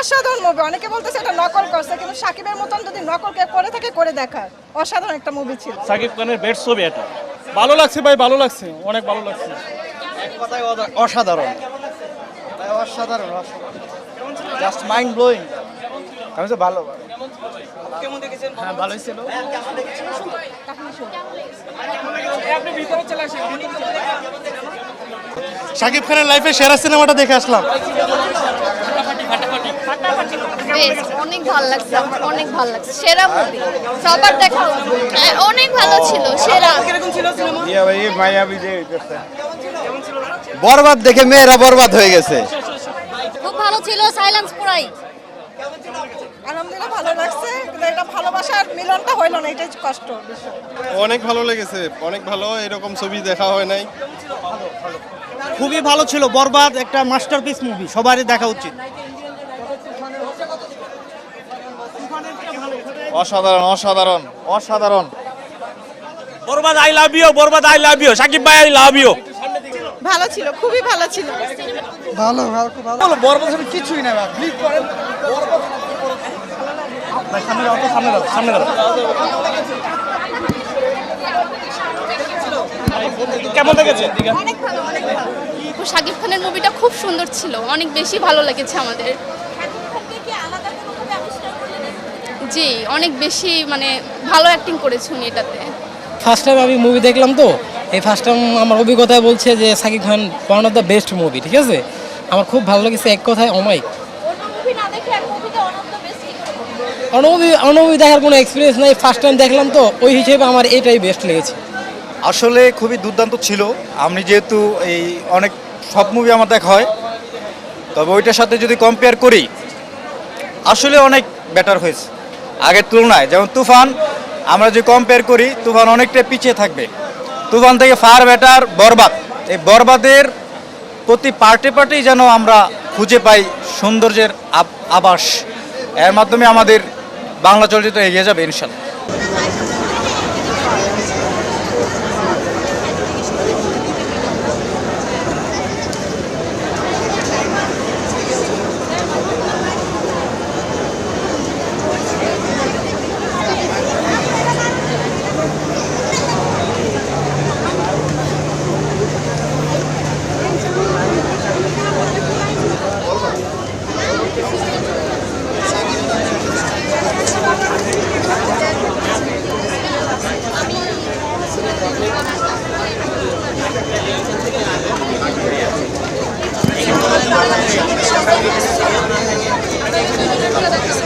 অসাধারণ মুভি অনেকে বলতেছে এটা নকল করছে কিন্তু সাকিবের মতন যদি নকল কেউ করে থাকে করে দেখা অসাধারণ একটা মুভি ছিল। সাকিব খানের বেড ছবি এটা। ভালো লাগছে ভাই ভালো লাগছে। অনেক ভালো লাগছে। কথায় অসাধারণ। অসাধারণ জাস্ট মাইন্ড ব্লোয়িং আমি তো ভালো। হ্যাঁ ভালোই ছিল। সাকিব খানের লাইফে সেরা সিনেমাটা দেখে আসলাম। বেস্ট অনেক ভালো লাগছে আমার অনেক ভালো লাগছে। সেরা মুভি সবার দেখা হ্যাঁ, অনেক ভালো ছিল সেরা। বরবাদ দেখে মেয়েরা বরবাদ হয়ে গেছে। খুব ভালো ছিল সাইলেন্স পুরাই। আলহামদুলিল্লাহ ভালো লাগছে কিন্তু এটা ভালোবাসার মিলনটা হইল না এটাই কষ্ট। অনেক ভালো লেগেছে অনেক ভালো এরকম ছবি দেখা হয় নাই। খুবই ভালো ছিল বরবাদ একটা মাস্টারপিস মুভি সবারই দেখা উচিত। অসাধারণ অসাধারণ অসাধারণ। Borbaad I love you Borbaad I love you Shakib ভাই আই লাভ ইউ ভালো ছিল খুবই ভালো ছিল। বরবাদ ছাড়া কিছুই না ক্লিক করেন সামনে দাও সামনে দাও সামনে দাও কেমন লেগেছে? অনেক ভালো অনেক ভালো। শাকিব খানের মুভিটা খুব সুন্দর ছিল। অনেক বেশি ভালো লেগেছে আমাদের। জি অনেক বেশি মানে ভালো অ্যাক্টিং করেছে উনি এটাতে। ফার্স্ট টাইম আমি মুভি দেখলাম তো এই ফার্স্ট টাইম আমার অভিজ্ঞতায় বলছে যে Shakib Khan one of the best movie ঠিক আছে? আমার খুব ভালো লেগেছে এক কথায় অমাইক অনুমুভি অনুমুভি দেখার কোনো এক্সপিরিয়েন্স নাই ফার্স্ট টাইম দেখলাম তো ওই হিসেবে আমার এটাই বেস্ট লেগেছে। আসলে খুবই দুর্দান্ত ছিল আমি যেহেতু এই অনেক সব মুভি আমার দেখা হয় তবে ওইটার সাথে যদি কম্পেয়ার করি আসলে অনেক বেটার হয়েছে। আগের তুলনায়। যেমন তুফান, আমরা যদি কম্পেয়ার করি, তুফান অনেকটা পিছিয়ে থাকবে। তুফান থেকে ফার বেটার বরবাদ। এই বরবাদের প্রতি পার্টে পার্টেই যেন আমরা খুঁজে পাই সৌন্দর্যের আব- আবাস। এর মাধ্যমে আমাদের বাংলা চলচ্চিত্র এগিয়ে যাবে, ইনশাল্লাহ। Thank you.